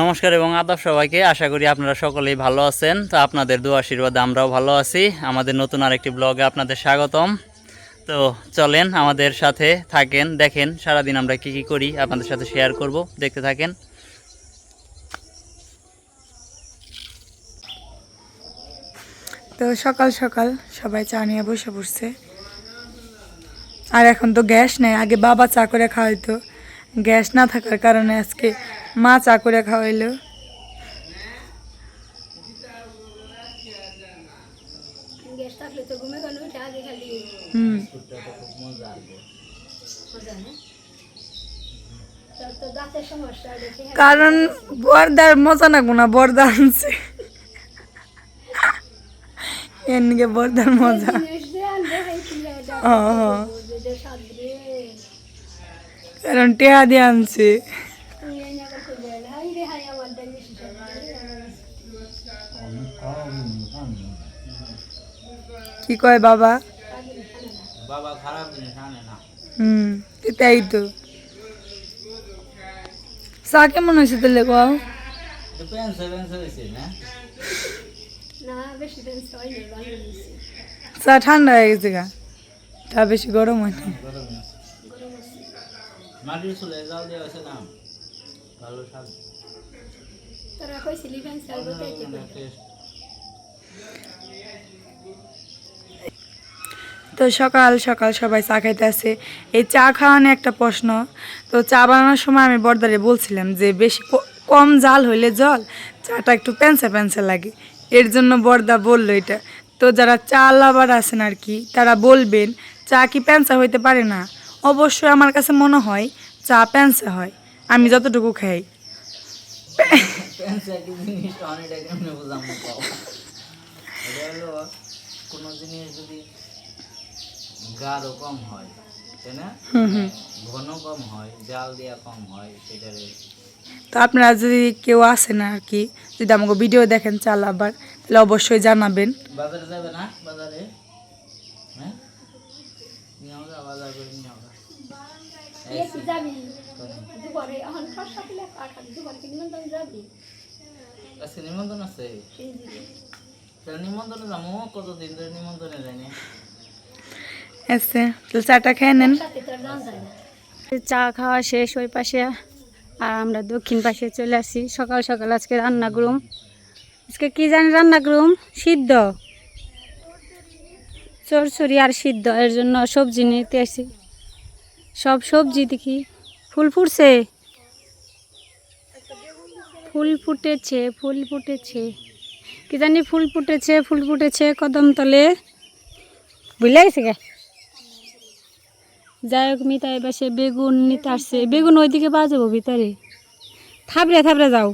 নমস্কার এবং আদাব সবাইকে। আশা করি আপনারা সকলেই ভালো আছেন। তো আপনাদের দু আশীর্বাদ আমরাও ভালো আছি। আমাদের নতুন আরেকটি ব্লগে আপনাদের স্বাগতম। তো চলেন আমাদের সাথে থাকেন, দেখেন সারাদিন আমরা কি কি করি, আপনাদের সাথে শেয়ার করব, দেখতে থাকেন। তো সকাল সকাল সবাই চা নিয়ে বসে পড়ছে। আর এখন তো গ্যাস নেই, আগে বাবা চা করে খাওয়াইতো। গ্যাস না থাকার কারণে আজকে মা চা করে খাওয়াইলো। হুম। দাঁতের কারণ বর্দার মজা না গুনা বর্দা আনছে। এর নিকে বর্দার মজা। কারণ টেহা দিয়ে আনছে তুই এই না করতে দেয় হাই রে হাই আমার দাই বেশি কি কয় বাবা? বাবা খারাপ জিনিস আনে না। হুম এটাই তো। চা কেমন হয়েছে তাহলে কও? চা ঠান্ডা হয়ে গেছে গা। তা বেশি গরম না? তো সকাল সকাল সবাই চা খাইতে আসে এই চা খাওয়ানো একটা প্রশ্ন। তো চা বানানোর সময় আমি বর্দারে বলছিলাম যে, বেশি কম জাল হইলে জল, চাটা একটু প্যান্সা প্যান্সা লাগে। এর জন্য বর্দা বলল এটা। তো যারা চা লাভার আছেন আর কি, তারা বলবেন, চা কি প্যান্সা হইতে পারে না? অবশ্যই আমার কাছে মনে হয়, চা প্যান্সা হয়। আমি যতটুকু খাই। কোনো জিনিস যদি গাঢ় কম হয় তাই না? হুম হুম। ঘন কম হয় জাল দেওয়া কম হয় সেটারে তো আপনারা যদি কেউ আসেন আর কি যদি আমাকে ভিডিও দেখেন চাল আবার তাহলে অবশ্যই জানাবেন। বাজারে যাবে না? বাজারে? হ্যাঁ? বাজার করে নিয়ে আমরা নিমন্ত্রণ আছে? নিমন্ত্রণে যাব কতদিন ধরে নিমন্ত্রণে যায়নি? তাহলে চাটা খেয়ে নেন। চা খাওয়া শেষ ওই পাশে, আর আমরা দক্ষিণ পাশে চলে আসি। সকাল সকাল আজকে রান্না করুম আজকে কি জানি রান্না করুম সিদ্ধ। চরচড়ি আর সিদ্ধ, এর জন্য সবজি নিতে আসি। সব সবজি দেখি। ফুল ফুটছে? ফুল ফুটেছে ফুল ফুটেছে। কি জানি ফুল ফুটেছে ফুল ফুটেছে কদম তলে বুঝলে গেছে যাই হোক, মিতা এবার সে বেগুন নিতে আসছে। বেগুন ওইদিকে বাজাবো ভিতরে। থাবড়ে থাবড়ে যাও।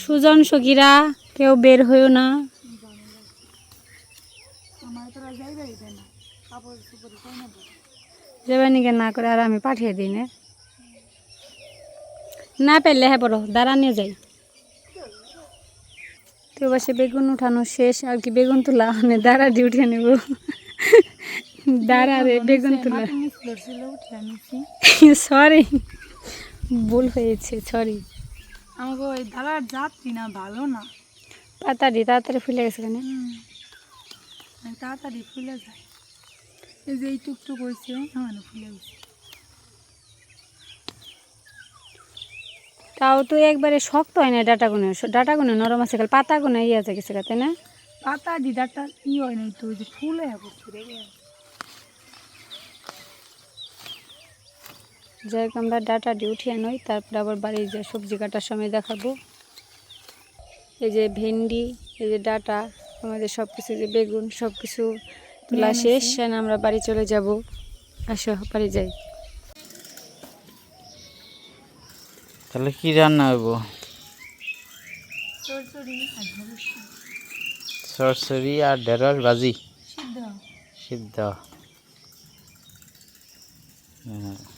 সুজন, সখীরা, কেউ বের হইও না। যাবে নিকে না করে আর আমি পাঠিয়ে দিই, না। না পেলে হ্যাঁ বড় দাঁড়া, নিয়ে যাই। তো সে বেগুন উঠানো শেষ, আর কি বেগুন তোলা মানে দাঁড়া ডিউটি নেব। দাঁড়া রে বেগুন তোলা সরি ভুল হয়েছে সরি আমাকে ওই দাদার যাত্রী না ভালো না। পাতাড়ি তাড়াতাড়ি ফুলে গেছে কেন? তাড়াতাড়ি ফুলে যায় এই যে এই টুকটুক হয়েছে আমার ফুলে গেছে। তাও তো একবারে শক্ত হয় না ডাটা গুনে ডাটা গুনে নরম আছে পাতা গুনে ইয়ে আছে গেছে তাই না? পাতা দি ডাটা ই হয় না তো ফুলে পড়ছে রে যাই হোক আমরা ডাটা দিয়ে উঠিয়ে নই তারপরে আবার বাড়ি যে সবজি কাটার সময় দেখাবো। এই যে ভেন্ডি এই যে ডাটা আমাদের সব কিছু যে বেগুন সব কিছু তোলা শেষ। আমরা বাড়ি চলে যাব। আসো বাড়ি যাই। তাহলে কি রান্না হইব? সরসরি আর ঢেঁড়স ভাজি। সিদ্ধ। সিদ্ধ। হ্যাঁ।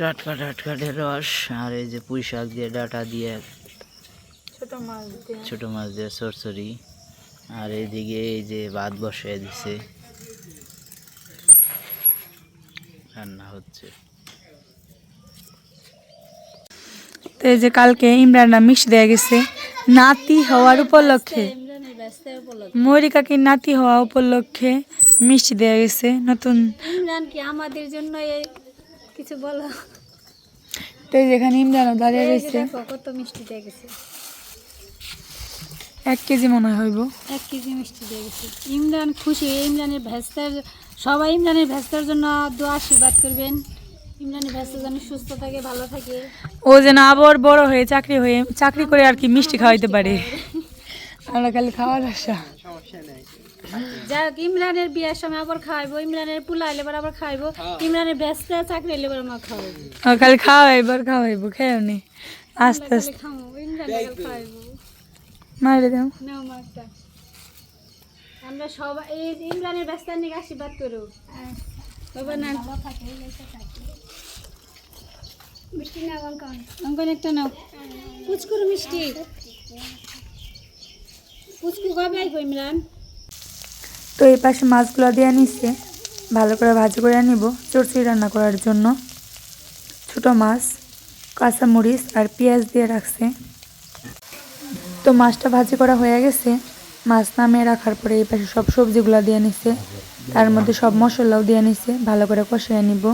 টাটকা টাটকা ঢেঁড়স আর এই যে পুঁই শাক দিয়ে ডাটা দিয়ে ছোট মাছ দিয়ে। ছোট মাছ দিয়ে সরসরি। আর এইদিকে এই যে ভাত বসিয়ে দিছে। রান্না হচ্ছে। তো এই যে কালকে ইমরানরা মিষ্টি দেয়া গেছে। নাতি হওয়ার উপলক্ষে। মরিকাকে নাতি হওয়া উপলক্ষে মিষ্টি দেয়া গেছে। নতুন ইমরান কি আমাদের জন্য কিছু বলো? তো যেখানে ইমরানও দাঁড়িয়ে যে কত মিষ্টি দিয়ে গেছে। এক কেজি মনে হইব। এক কেজি মিষ্টি দিয়ে গেছে। ইমরান খুশি ইমরানের ভ্যাস্তার সবাই ইমরানের ভ্যাস্তার জন্য দোয়া আশীর্বাদ করবেন। ইমরানের ভ্যাস্তা যেন সুস্থ থাকে ভালো থাকে। ও যেন আবার বড় হয়ে চাকরি হয়ে চাকরি করে আর কি মিষ্টি খাওয়াইতে পারে। আমরা খালি খাওয়ার আশা। যাই হোক ইমরানের বিয়ের সময় আবার খাওয়াইবো ইমরানের পোলা এলে পর আবার খাওয়াইবো। ইমরানের ব্যস্তা চাকরি এলে পর আমার খাওয়াইবো। খালি খাওয়াইবার খাওয়াইবো খেয়ে নি। আস্তে আস্তে। খাওয়াইবো। মারে দাও আমরা সবাই এই ইমরানের ব্যস্তার নিয়ে আশীর্বাদ করো। বাবা না। মিষ্টি অঙ্কন। অঙ্কন একটা নাও। পুচকুর মিষ্টি। পুচকু কবে আইবো ইমরান? তো এই পাশে মাছগুলো দিয়ে নিচ্ছে। ভালো করে ভাজি করে নিব চরচড়ি রান্না করার জন্য। ছোট মাছ কাঁচামরিচ আর পেঁয়াজ দিয়ে রাখছে। তো মাছটা ভাজি করা হয়ে গেছে। মাছ নামিয়ে রাখার পরে এই পাশে সব সবজিগুলো দিয়ে নিচ্ছে। তার মধ্যে সব মশলাও দিয়ে নিচ্ছে। ভালো করে কষিয়ে নিব।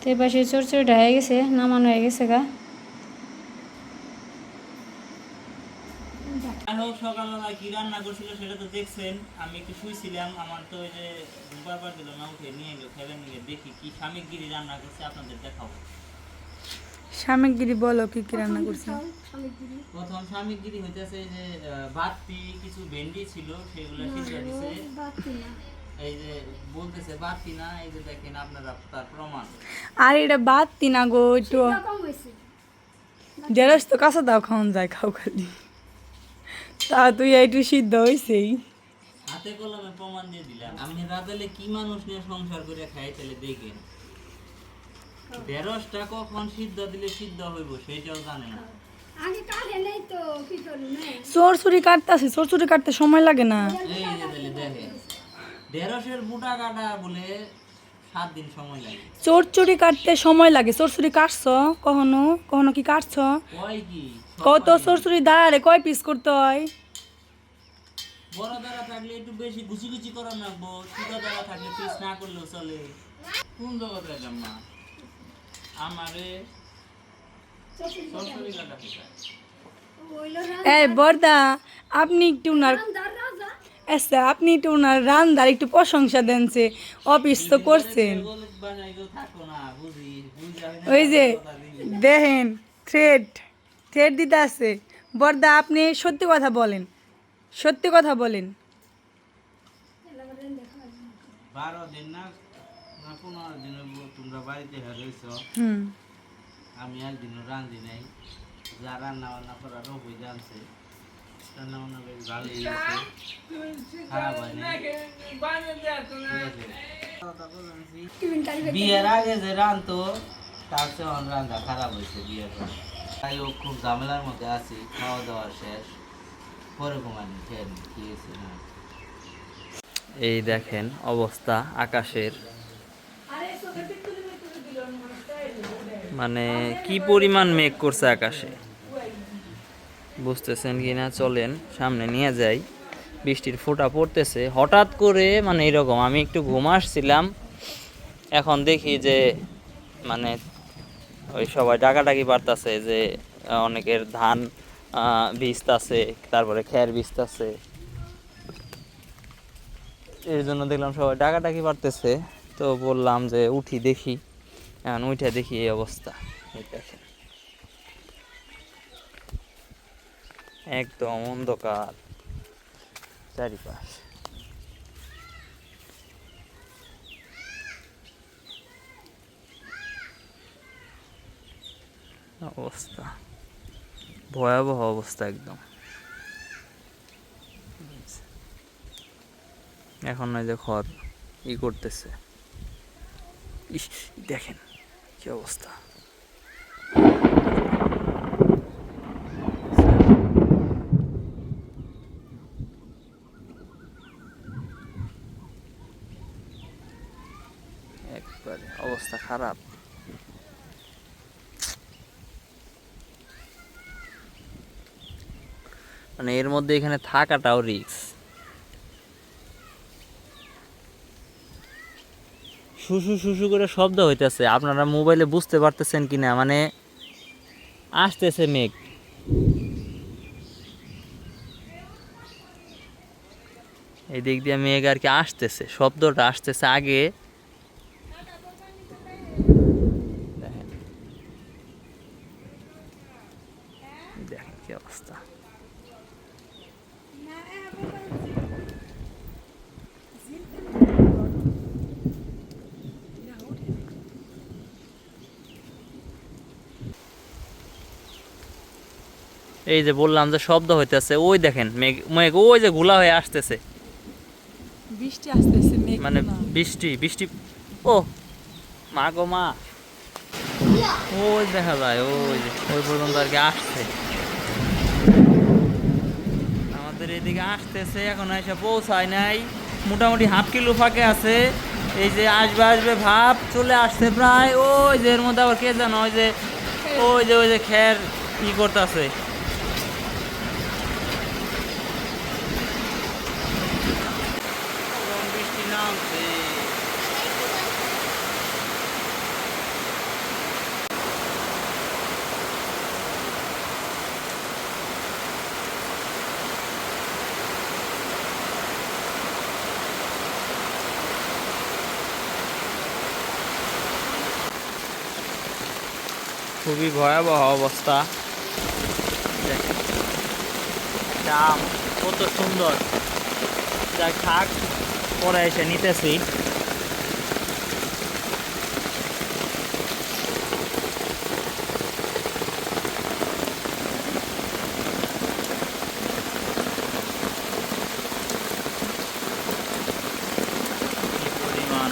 তো এই পাশে চড়চড়িটা হয়ে গেছে, নামানো হয়ে গেছে গা। যাই হোক সকালবেলা কি রান্না করছিল সেটা তো দেখছেন। আমি একটু শুয়েছিলাম আমার তো ওই যে দিল না উঠে নিয়ে গেল খেলে নিয়ে দেখি কি সামগ্রী রান্না করছে আপনাদের দেখাবো। সামগ্রী বলো কি কি রান্না করছে? প্রথম সামগ্রী হইতেছে যে বাতি কিছু ভেন্ডি ছিল সেগুলো সিদ্ধ দিছে। এই যে বলতেছে বাতি না এই যে দেখেন আপনারা তার প্রমাণ। আর এটা বাদ তিনা গো একটু কম তো কাঁচা দাও খাওয়ান যায় খাও খালি। তা তুই একটু সিদ্ধ হয়েছেই হাতে কলমে প্রমাণ দিয়ে দিলাম আপনি রাতেলে কি মানুষ নিয়ে সংসার করে খাই তাহলে দেখেন। ঢেঁড়সটা কখন সিদ্ধ দিলে সিদ্ধ হইব সেটাও জানে না। কাটতেছে চোরচুরি কাটতে সময় লাগে না। এই যে তাহলে দেখেন ঢেঁড়সের বুটা কাটা বলে সাত দিন সময় লাগে। চোরচুরি কাটতে সময় লাগে। চোরচুরি কাটছ কখনো? কখনো কি কাটছ? কয় কি? কত চোরচুরি দাঁড়ে কয় পিস করতে হয়? বড় দ্বারা থাকলে একটু বেশি গুছি গুছি করা লাগবো ছোট দ্বারা থাকলে পিস না করলেও চলে। কোন জগতে এলাম মা আমারে সরসরি কাটা শেখায় এই বর্দা আপনি একটু উনার আচ্ছা আপনি একটু উনার রান্দার একটু প্রশংসা দেন যে অফিস তো করছেন। ওই যে। দেখেন থ্রেড থ্রেড দিতে আছে। বর্দা আপনি সত্যি কথা বলেন। সত্যি কথা বলেন। বারো দিন না পনেরো দিন তোমরা বাড়িতে রয়েছ আমি একদিনও রাঁধি নাই। যা রান্না বান্না জানছে রান্না বান্না বেশ ভালোই খারাপ নাই। টিফিন বিয়ের আগে যে রাঁধতো তার চেয়ে রান্না খারাপ হয়েছে বিয়ের পর। খুব মধ্যে আছি খাওয়া দাওয়া শেষ, পরে ঘুমানি, খেয়ে খেয়েছি না এই দেখেন অবস্থা আকাশের। মানে কি পরিমাণ মেঘ করছে আকাশে? বুঝতেছেন কি না? চলেন, সামনে নিয়ে যাই। বৃষ্টির ফোঁটা পড়তেছে। হঠাৎ করে মানে এরকম, আমি একটু ঘুম আসছিলাম। এখন দেখি যে মানে ওই সবাই ডাকাডাকি পারতাছে যে অনেকের ধান ভিজতাছে, তারপরে খের ভিজতাছে। এর জন্য দেখলাম সবাই ডাকাডাকি পারতেছে তো বললাম যে, উঠি দেখি। এখন উঠে দেখি এই অবস্থা। একদম অন্ধকার। চারিপাশ। অবস্থা। ভয়াবহ অবস্থা একদম। এখন নয় যে খড় ই করতেছে। ইস, দেখেন কি অবস্থা। একবারে অবস্থা খারাপ। মানে এর মধ্যে এখানে থাকাটাও রিস্ক শুশু শুশু করে শব্দ হইতেছে, আপনারা মোবাইলে বুঝতে পারতেছেন কিনা? মানে আসতেছে মেঘ। এই দিক দিয়ে মেঘ আর কি আসতেছে, শব্দটা আসতেছে আগে দেখেন দেখেন কি অবস্থা এই যে বললাম যে শব্দ হইতেছে ওই দেখেন মেঘ মেঘ ওই যে ঘোলা হয়ে আসতেছে। বৃষ্টি আসতেছে মেঘ মানে বৃষ্টি বৃষ্টি ও মা গো মা। ওই দেখা যায় ওই যে ওই পর্যন্ত আর কি আসছে। আমাদের এদিকে আসতেছে এখন এসে পৌঁছায় নাই। মোটামুটি হাফ কিলো ফাঁকে আছে। এই যে আসবে আসবে ভাব চলে আসছে প্রায়। ওই যে এর মধ্যে আবার কে জানো ওই যে ওই যে ওই যে খের ই করতেছে বৃষ্টি নামছে খুবই ভয়াবহ অবস্থা। দাম কত সুন্দর। যা থাক, পরে এসে নিতেছি। পরিমাণ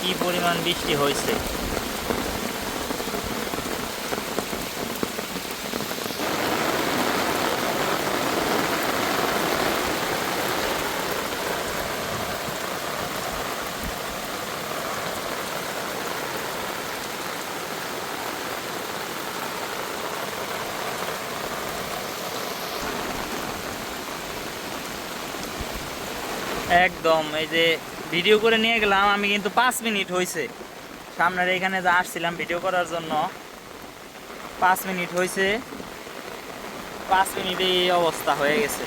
কি পরিমাণ বৃষ্টি হয়েছে। একদম, এই যে ভিডিও করে নিয়ে গেলাম, আমি কিন্তু পাঁচ মিনিট হয়েছে সামনের এখানে যা আসছিলাম ভিডিও করার জন্য, পাঁচ মিনিট হয়েছে পাঁচ মিনিটে এই অবস্থা হয়ে গেছে।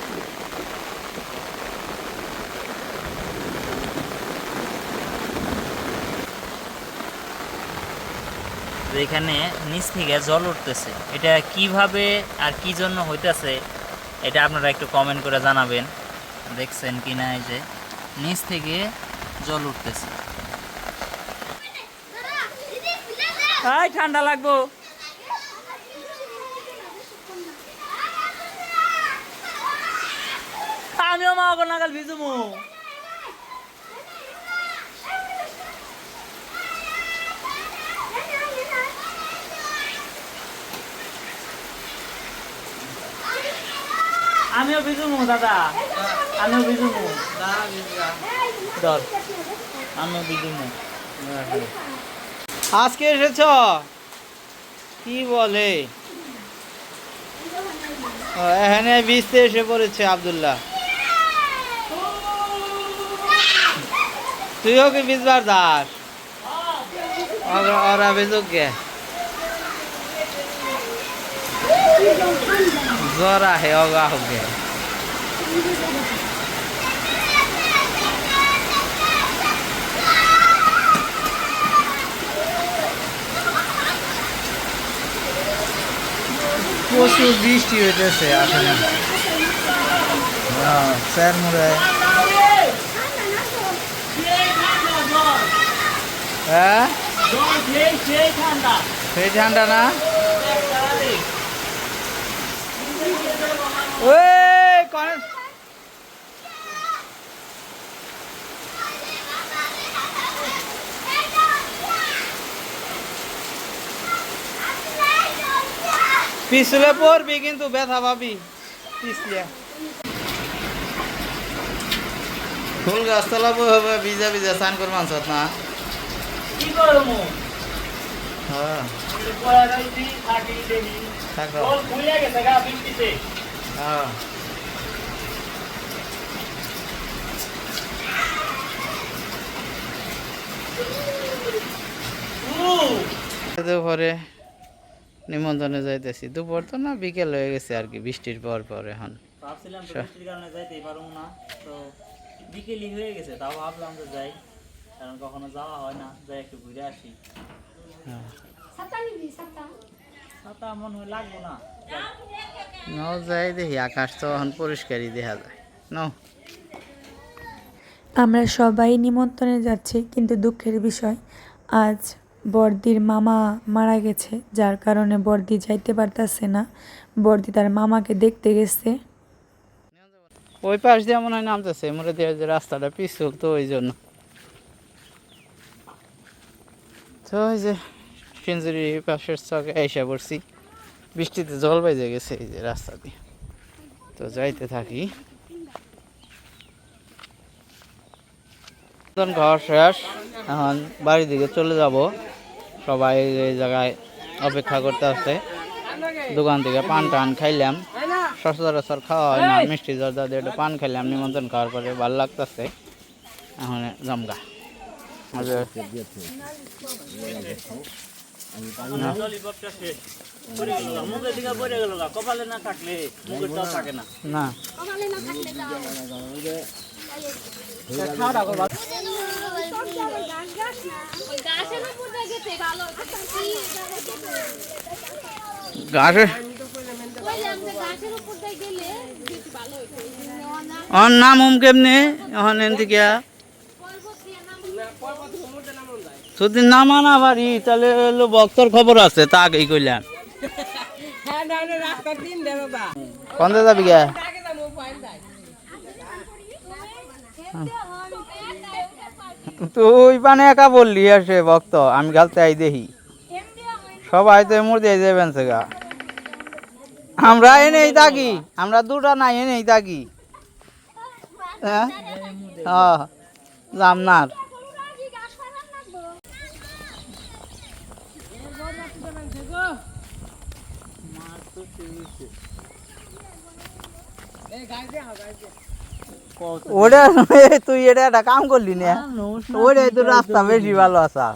এখানে নিচ থেকে জল উঠতেছে, এটা কীভাবে আর কি জন্য হইতেছে, এটা আপনারা একটু কমেন্ট করে জানাবেন। দেখছেন কি না এই যে। নিচ থেকে জল উঠতেছে। ঠান্ডা লাগবো। আমিও মা ওকে নাগাল ভিজুমু। আমিও ভিজুমু দাদা। আমিও ধর। আমিও ভিজুমু আজকে এসেছ? কি বলে? এখানে ভিজতে এসে পড়েছে আবদুল্লাহ। তুইও কি ভিজবার দাস? ওরা- ভিজুক গে। জ্বর আহে অগা হোক গে। প্রচুর বৃষ্টি হইতেছে আসলে। স্যার মুড়ে হ্যাঁ সেই ঠান্ডা না? ওই পিছলে পড়বি কিন্তু ব্যথা পাবি। পিছলে। ফুল গাছতলা হবে ভিজা ভিজা স্নান কর মাংস না। কি করব হ্যাঁ। থাকো গেছে হ্যাঁ। নিমন্ত্রণে যাইতেছি। দুপুর তো না বিকেল হয়ে গেছে আর কি বৃষ্টির পর পর এখন। ভাবছিলাম তো বৃষ্টির কারণে যাইতেই পারব না তো বিকেলই হয়ে গেছে তাও ভাবলাম যে যাই কারণ কখনো যাওয়া হয় না যাই একটু ঘুরে আসি। সাতটা নিবি সাতটা ছাতা মনে হয় লাগবো না। নাও যাই দেখি আকাশ তো এখন পরিষ্কারই দেখা যায়। নাও। আমরা সবাই নিমন্ত্রণে যাচ্ছি কিন্তু দুঃখের বিষয় আজ বর্দির মামা মারা গেছে, যার কারণে বর্দি যাইতে পারতাছে না। বর্দি তার মামাকে দেখতে গেছে। ওই পাশ দিয়ে মনে হয় নামতেছে, মনে দিয়ে যে রাস্তাটা পিছল তো ওই জন্য। তো ওই যে সেঞ্চুরি পাশের চকে এসে পড়ছি, বৃষ্টিতে জল বাইজে গেছে এই যে রাস্তা দিয়ে। তো যাইতে থাকি। ঘর শেষ, এখন বাড়ির দিকে চলে যাব। সবাই এই জায়গায় অপেক্ষা করতে আছে দোকান থেকে পান টান খাইলাম। সচরাচর খাওয়া হয় না। মিষ্টি জর্দা দিয়ে একটু পান খাইলাম। নিমন্ত্রণ খাওয়ার পরে ভালো লাগতেছে। এখন জমগা। কপালে না থাকলে মুখের তাও থাকে না না কমালে না থাকলে দাও ওই গাছের উপর দিয়ে গেছে ভালো গাছে বললাম যে গাছের উপর দিয়ে গেলে বেশি ভালো হইতো নেওয়া না অন নাম উম কেমনে এখন যদি নামা না পারি তাহলে হলো ভক্তর খবর আছে তা আগেই কইলাম কন্দে যাবি গে তুই মানে একা বললি আসে ভক্ত, আমি গালতে আই দেখি সবাই তো মূর্তি যাবেন গা। আমরা এনেই থাকি, আমরা দুটা নাই, এনেই থাকি। হ্যাঁ? হ্যাঁ জামনার। ওটা তুই এটা একটা কাম করলি না? ওটাই তো রাস্তা বেশি ভালো আসা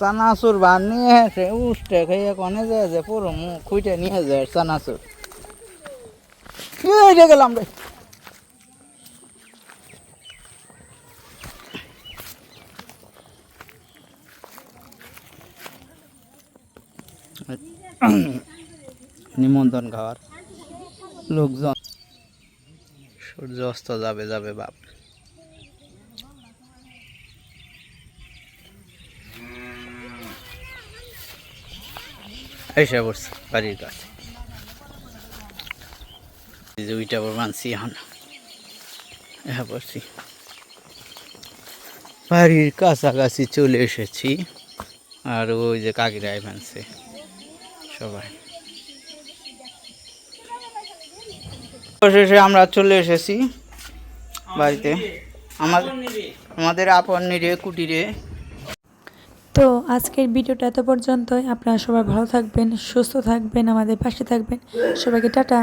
চানাচুর ভাত নিয়ে এসে উষ্টে খেয়ে কনে যায় যে পুরো মুখ খুঁটে নিয়ে যায় চানাচুর। গেলাম রে। নিমন্ত্রণ খাওয়ার লোকজন। সূর্য অস্ত যাবে যাবে বাপ। এসে পড়ছি বাড়ির কাছে। যে ওইটা মানছি এখন। এসে পড়ছি বাড়ির কাছাকাছি চলে এসেছি। আর ওই যে কাকিরাই মানছে। সবাই। অবশেষে আমরা চলে এসেছি বাড়িতে। আমাদের আমাদের আপন নিরে কুটিরে। তো আজকের ভিডিওটা এত পর্যন্তই। আপনারা সবাই ভালো থাকবেন সুস্থ থাকবেন আমাদের পাশে থাকবেন। সবাইকে টাটা।